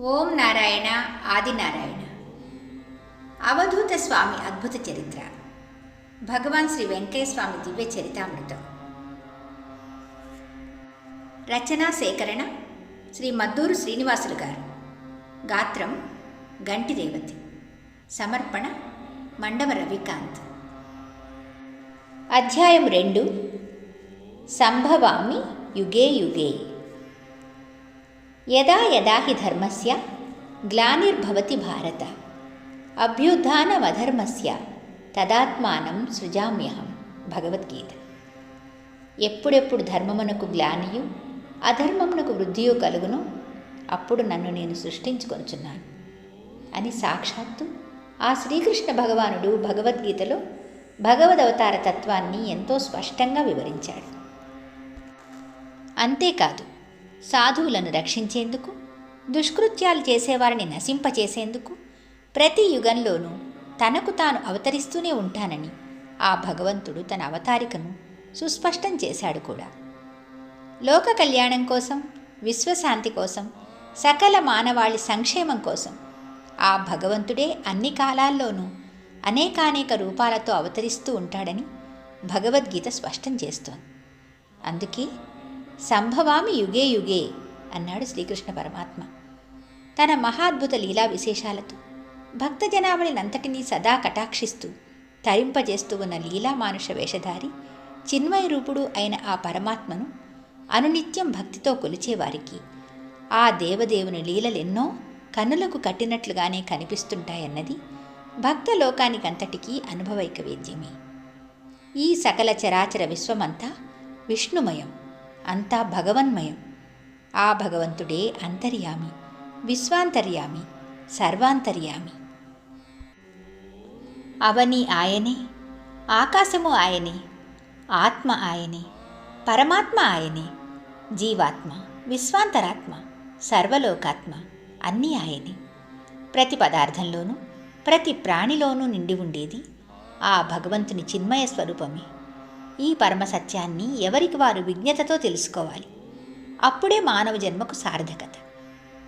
ఓం నారాయణ ఆదినారాయణ అవధూత స్వామి అద్భుత చరిత్ర. భగవాన్ శ్రీ వెంకయ్య స్వామి దివ్య చరితామృతం. రచనా సేకరణ శ్రీ మద్దూరు శ్రీనివాసులు గారు. గాత్రం గంటి రేవతి. సమర్పణ మండవ రవికాంత్. అధ్యాయం రెండు. సంభవామి యుగే యుగే. యదా యదా హి ధర్మస్య గ్లానిర్భవతి భారత. అభ్యుత్నమధర్మస్య తదాత్మానం సృజామ్యహం. భగవద్గీత. ఎప్పుడెప్పుడు ధర్మమునకు గ్లానియు అధర్మమునకు వృద్ధియు కలుగును అప్పుడు నన్ను నేను సృష్టించుకొనుచున్నాను. అని సాక్షాత్తు ఆ శ్రీకృష్ణ భగవానుడు భగవద్గీతలో భగవదవతార తత్వాన్ని ఎంతో స్పష్టంగా వివరించాడు. అంతేకాదు సాధువులను రక్షించేందుకు దుష్కృత్యాలు చేసేవారిని నశింపచేసేందుకు ప్రతి యుగంలోనూ తనకు తాను అవతరిస్తూనే ఉంటానని ఆ భగవంతుడు తన అవతారికను సుస్పష్టం చేశాడు కూడా. లోక కళ్యాణం కోసం విశ్వశాంతి కోసం సకల మానవాళి సంక్షేమం కోసం ఆ భగవంతుడే అన్ని కాలాల్లోనూ అనేకానేక రూపాలతో అవతరిస్తూ ఉంటాడని భగవద్గీత స్పష్టం చేస్తోంది. అందుకే సంభవామి యుగే యుగే అన్నాడు శ్రీకృష్ణ పరమాత్మ. తన మహాద్భుత లీలా విశేషాలతో భక్త జనావళినంతటినీ సదా కటాక్షిస్తూ తరింపజేస్తూ ఉన్న లీలా మానుష వేషధారి చిన్మయ రూపుడు అయిన ఆ పరమాత్మను అనునిత్యం భక్తితో కొలిచేవారికి ఆ దేవదేవుని లీలలెన్నో కన్నులకు కట్టినట్లుగానే కనిపిస్తుంటాయన్నది భక్త లోకానికంతటికీ అనుభవైక వేద్యమే ఈ సకల చరాచర విశ్వమంతా విష్ణుమయం. అంతా భగవన్మయం. ఆ భగవంతుడే అంతర్యామి విశ్వాంతర్యామి సర్వాంతర్యామి. అవని ఆయనే ఆకాశము ఆయనే ఆత్మ ఆయనే పరమాత్మ ఆయనే జీవాత్మ విశ్వాంతరాత్మ సర్వలోకాత్మ అన్నీ ఆయనే. ప్రతి పదార్థంలోనూ ప్రతి ప్రాణిలోనూ నిండి ఉండేది ఆ భగవంతుని చిన్మయ స్వరూపమే. ఈ పరమ సత్యాన్ని ఎవరికి వారు విజ్ఞతతో తెలుసుకోవాలి? అప్పుడే మానవ జన్మకు సార్థకత.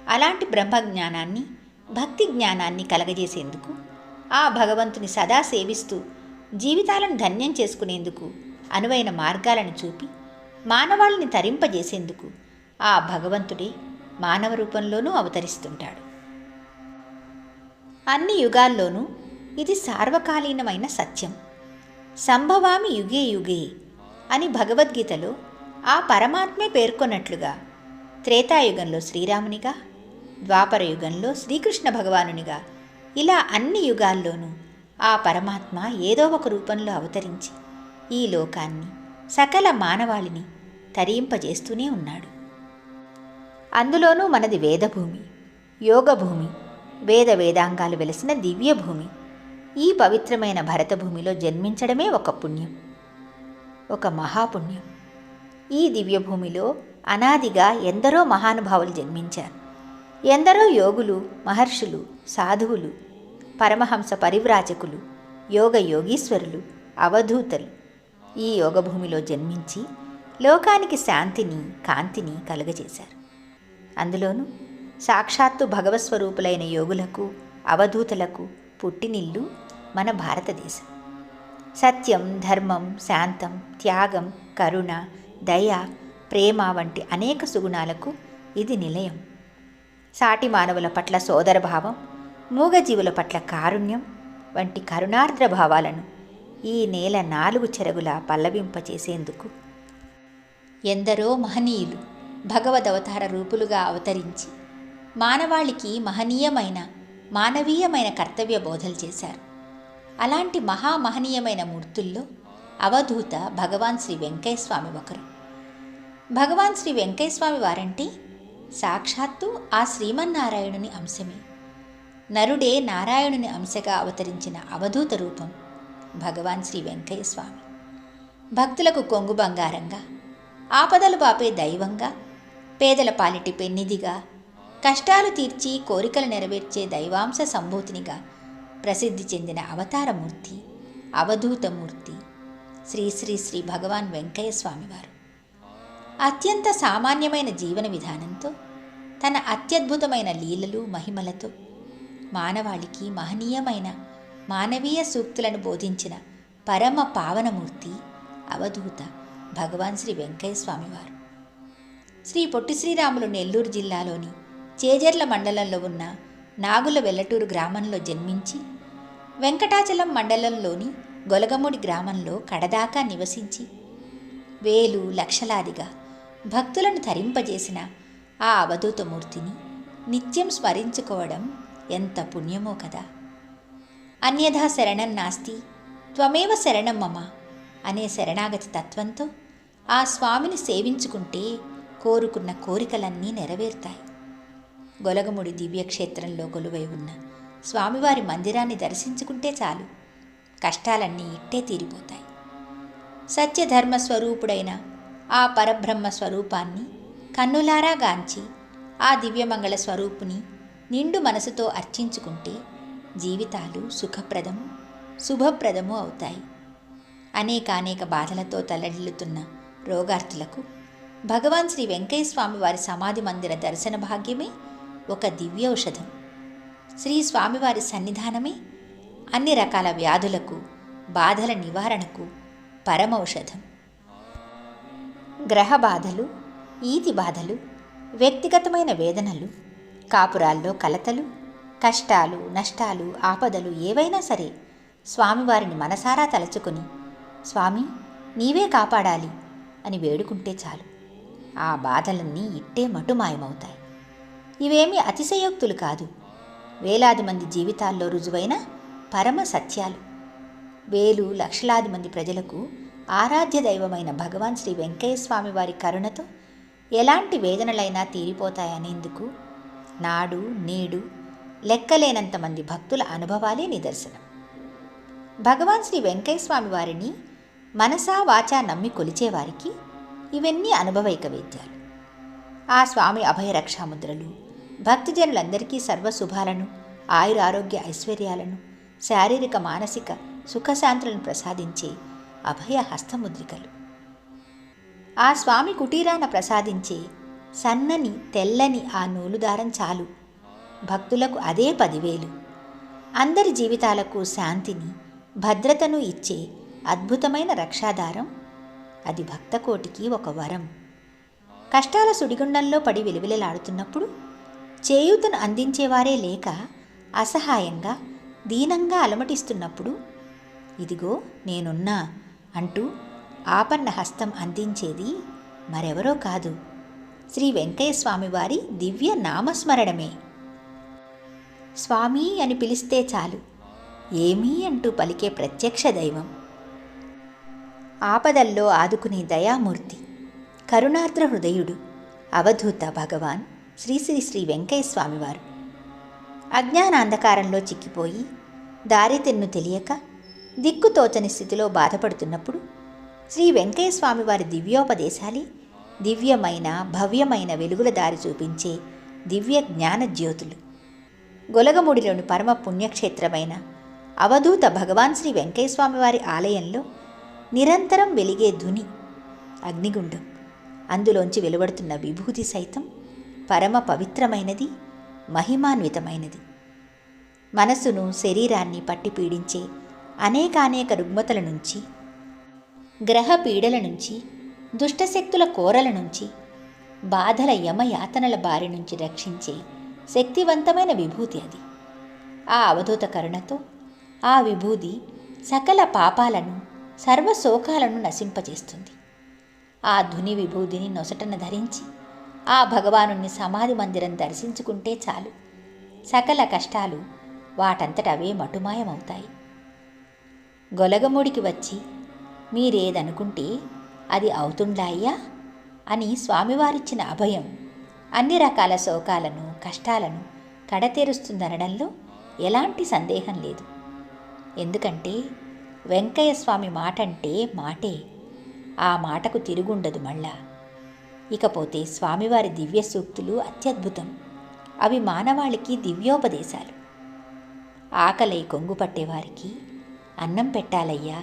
అలాంటి బ్రహ్మజ్ఞానాన్ని భక్తి జ్ఞానాన్ని కలగజేసేందుకు ఆ భగవంతుని సదా సేవిస్తూ జీవితాలను ధన్యం చేసుకునేందుకు అనువైన మార్గాలను చూపి మానవాళిని తరింపజేసేందుకు ఆ భగవంతుడే మానవ రూపంలోనూ అవతరిస్తుంటాడు. అన్ని యుగాల్లోనూ ఇది సార్వకాలీనమైన సత్యం. సంభవామి యుగే యుగే అని భగవద్గీతలో ఆ పరమాత్మే పేర్కొన్నట్లుగా త్రేతాయుగంలో శ్రీరామునిగా ద్వాపర యుగంలో శ్రీకృష్ణ భగవానునిగా ఇలా అన్ని యుగాల్లోనూ ఆ పరమాత్మ ఏదో ఒక రూపంలో అవతరించి ఈ లోకాన్ని సకల మానవాళిని తరింపజేస్తూనే ఉన్నాడు. అందులోనూ మనది వేదభూమి యోగభూమి వేద వేదాంగాలు వెలసిన దివ్యభూమి ఈ పవిత్రమైన భరతభూమిలో జన్మించడమే ఒక పుణ్యం ఒక మహాపుణ్యం. ఈ దివ్యభూమిలో అనాదిగా ఎందరో మహానుభావులు జన్మించారు. ఎందరో యోగులు మహర్షులు సాధువులు పరమహంస పరివ్రాజకులు యోగ యోగీశ్వరులు అవధూతలు ఈ యోగభూమిలో జన్మించి లోకానికి శాంతిని కాంతిని కలుగజేశారు. అందులోనూ సాక్షాత్తు భగవస్వరూపులైన యోగులకు అవధూతలకు పుట్టినిల్లు మన భారతదేశం. సత్యం ధర్మం శాంతం త్యాగం కరుణ దయ ప్రేమ వంటి అనేక సుగుణాలకు ఇది నిలయం. సాటి మానవుల పట్ల సోదరభావం మూగజీవుల పట్ల కారుణ్యం వంటి కరుణార్ద్ర భావాలను ఈ నేల నాలుగు చెరగులా పల్లవింపచేసేందుకు ఎందరో మహనీయులు భగవదవతార రూపులుగా అవతరించి మానవాళికి మహనీయమైన మానవీయమైన కర్తవ్య బోధలు చేశారు. అలాంటి మహామహనీయమైన మూర్తుల్లో అవధూత భగవాన్ శ్రీ వెంకయ్యస్వామి ఒకరు. భగవాన్ శ్రీ వెంకయ్యస్వామి వారంటే సాక్షాత్తు ఆ శ్రీమన్నారాయణుని అంశమే. నరుడే నారాయణుని అంశగా అవతరించిన అవధూత రూపం భగవాన్ శ్రీ వెంకయ్యస్వామి. భక్తులకు కొంగు బంగారంగా ఆపదలు బాపే దైవంగా పేదల పాలిటి పెన్నిదిగా కష్టాలు తీర్చి కోరికలు నెరవేర్చే దైవాంశ సంభూతినిగా ప్రసిద్ధి చెందిన అవతారమూర్తి అవధూతమూర్తి శ్రీ శ్రీ శ్రీ భగవాన్ వెంకయ్య స్వామివారు అత్యంత సామాన్యమైన జీవన విధానంతో తన అత్యద్భుతమైన లీలలు మహిమలతో మానవాళికి మహనీయమైన మానవీయ సూక్తులను బోధించిన పరమ పావనమూర్తి అవధూత భగవాన్ శ్రీ వెంకయ్య స్వామివారు శ్రీ పొట్టి శ్రీరాములు నెల్లూరు జిల్లాలోని చేజర్ల మండలంలో ఉన్న నాగుల వెల్లటూరు గ్రామంలో జన్మించి వెంకటాచలం మండలంలోని గొలగముడి గ్రామంలో కడదాకా నివసించి వేలు లక్షలాదిగా భక్తులను తరింపజేసిన ఆ అవధూతమూర్తిని నిత్యం స్మరించుకోవడం ఎంత పుణ్యమో కదా. అన్యథా శరణం నాస్తి త్వమేవ శరణం మమ అనే శరణాగతి తత్వంతో ఆ స్వామిని సేవించుకుంటే కోరుకున్న కోరికలన్నీ నెరవేరుతాయి. గొలగముడి దివ్యక్షేత్రంలో కొలువై ఉన్న స్వామివారి మందిరాన్ని దర్శించుకుంటే చాలు. కష్టాలన్నీ ఇట్టే తీరిపోతాయి. సత్యధర్మ స్వరూపుడైన ఆ పరబ్రహ్మ స్వరూపాన్ని కన్నులారా గాంచి ఆ దివ్యమంగళ స్వరూపుని నిండు మనసుతో అర్చించుకుంటే జీవితాలు సుఖప్రదము శుభప్రదము అవుతాయి. అనేకానేక బాధలతో తలడిల్లుతున్న రోగార్థులకు భగవాన్ శ్రీ వెంకయ్య స్వామి వారి సమాధి మందిర దర్శన భాగ్యమే ఒక దివ్య ఔషధం శ్రీ స్వామివారి సన్నిధానమే అన్ని రకాల వ్యాధులకు బాధల నివారణకు పరమౌషధం. గ్రహ బాధలు ఈతి బాధలు వ్యక్తిగతమైన వేదనలు కాపురాల్లో కలతలు కష్టాలు నష్టాలు ఆపదలు ఏవైనా సరే స్వామివారిని మనసారా తలచుకొని స్వామి నీవే కాపాడాలి అని వేడుకుంటే చాలు. ఆ బాధలన్నీ ఇట్టే మటుమాయమవుతాయి. ఇవేమీ అతిశయోక్తులు కాదు. వేలాది మంది జీవితాల్లో రుజువైన పరమ సత్యాలు. వేలు లక్షలాది మంది ప్రజలకు ఆరాధ్య దైవమైన భగవాన్ శ్రీ వెంకయ్యస్వామి వారి కరుణతో ఎలాంటి వేదనలైనా తీరిపోతాయనేందుకు నాడు నేడు లెక్కలేనంత మంది భక్తుల అనుభవాలే నిదర్శనం. భగవాన్ శ్రీ వెంకయ్యస్వామి వారిని మనసా వాచా నమ్మి కొలిచేవారికి ఇవన్నీ అనుభవైక వేద్యాలు. ఆ స్వామి అభయరక్షాముద్రలు భక్తజనులందరికీ సర్వశుభాలను ఆయురారోగ్య ఐశ్వర్యాలను శారీరక మానసిక సుఖశాంతులను ప్రసాదించే అభయ హస్తముద్రికలు. ఆ స్వామి కుటీరాన ప్రసాదించే సన్నని తెల్లని ఆ నూలుదారం చాలు. భక్తులకు అదే పదివేలు. అందరి జీవితాలకు శాంతిని భద్రతను ఇచ్చే అద్భుతమైన రక్షాదారం అది భక్తకోటికి ఒక వరం. కష్టాల సుడిగుండంలో పడి విలువిలలాడుతున్నప్పుడు చేయూతను అందించేవారే లేక అసహాయంగా దీనంగా అలమటిస్తున్నప్పుడు ఇదిగో నేనున్నా అంటూ ఆపన్న హస్తం అందించేది మరెవరో కాదు. శ్రీ వెంకయ్య స్వామి వారి దివ్య నామస్మరణమే. స్వామి అని పిలిస్తే చాలు. ఏమీ అంటూ పలికే ప్రత్యక్ష దైవం. ఆపదల్లో ఆదుకునే దయామూర్తి కరుణార్ద్ర హృదయుడు అవధూత భగవాన్ శ్రీ శ్రీ శ్రీ వెంకయ్య స్వామివారు. అజ్ఞాన అంధకారంలో చిక్కిపోయి దారితెన్ను తెలియక దిక్కుతోచని స్థితిలో బాధపడుతున్నప్పుడు శ్రీ వెంకయ్య స్వామివారి దివ్యోపదేశాలే దివ్యమైన భవ్యమైన వెలుగుల దారి చూపించే దివ్య జ్ఞాన జ్యోతులు. గొలగముడిలోని పరమ పుణ్యక్షేత్రమైన అవధూత భగవాన్ శ్రీ వెంకయ్య స్వామివారి ఆలయంలో నిరంతరం వెలిగే ధుని అగ్నిగుండం. అందులోంచి వెలువడుతున్న విభూతి సైతం పరమ పవిత్రమైనది మహిమాన్వితమైనది. మనసును శరీరాన్ని పట్టి పీడించే అనేకానేక రుగ్మతల నుంచి గ్రహ పీడల నుంచి దుష్టశక్తుల కోరల నుంచి బాధల యమయాతనల బారి నుంచి రక్షించే శక్తివంతమైన విభూతి అది. ఆ అవధూత కరుణతో ఆ విభూది సకల పాపాలను సర్వశోకాలను నశింపచేస్తుంది ఆ ధుని విభూదిని నొసటన ధరించి ఆ భగవానుని సమాధి మందిరం దర్శించుకుంటే చాలు. సకల కష్టాలు వాటంతట అవే మటుమాయమవుతాయి. గొలగముడికి వచ్చి మీరేదనుకుంటే అది అవుతుండాయ్యా అని స్వామివారిచ్చిన అభయం అన్ని రకాల శోకాలను కష్టాలను కడతేరుస్తుందనడంలో ఎలాంటి సందేహం లేదు. ఎందుకంటే వెంకయ్య స్వామి మాట అంటే మాటే ఆ మాటకు తిరుగుండదు మళ్ళా. ఇకపోతే స్వామివారి దివ్య సూక్తులు అత్యద్భుతం. అవి మానవాళికి దివ్యోపదేశాలు. ఆకలై కొంగు పట్టేవారికి అన్నం పెట్టాలయ్యా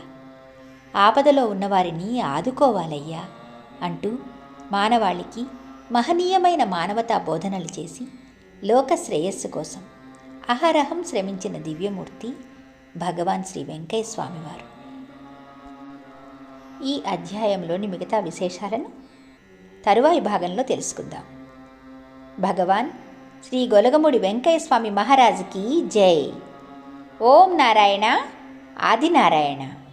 ఆపదలో ఉన్నవారిని ఆదుకోవాలయ్యా అంటూ మానవాళికి మహనీయమైన మానవతా బోధనలు చేసి లోక శ్రేయస్సు కోసం అహరహం శ్రమించిన దివ్యమూర్తి భగవాన్ శ్రీ వెంకయ్య స్వామివారు. ఈ అధ్యాయంలోని మిగతా విశేషాలను తరువాయి భాగంలో తెలుసుకుందాం. భగవాన్ శ్రీ గొలగముడి వెంకయ్య స్వామి మహారాజుకి జై. ఓం నారాయణ ఆదినారాయణ.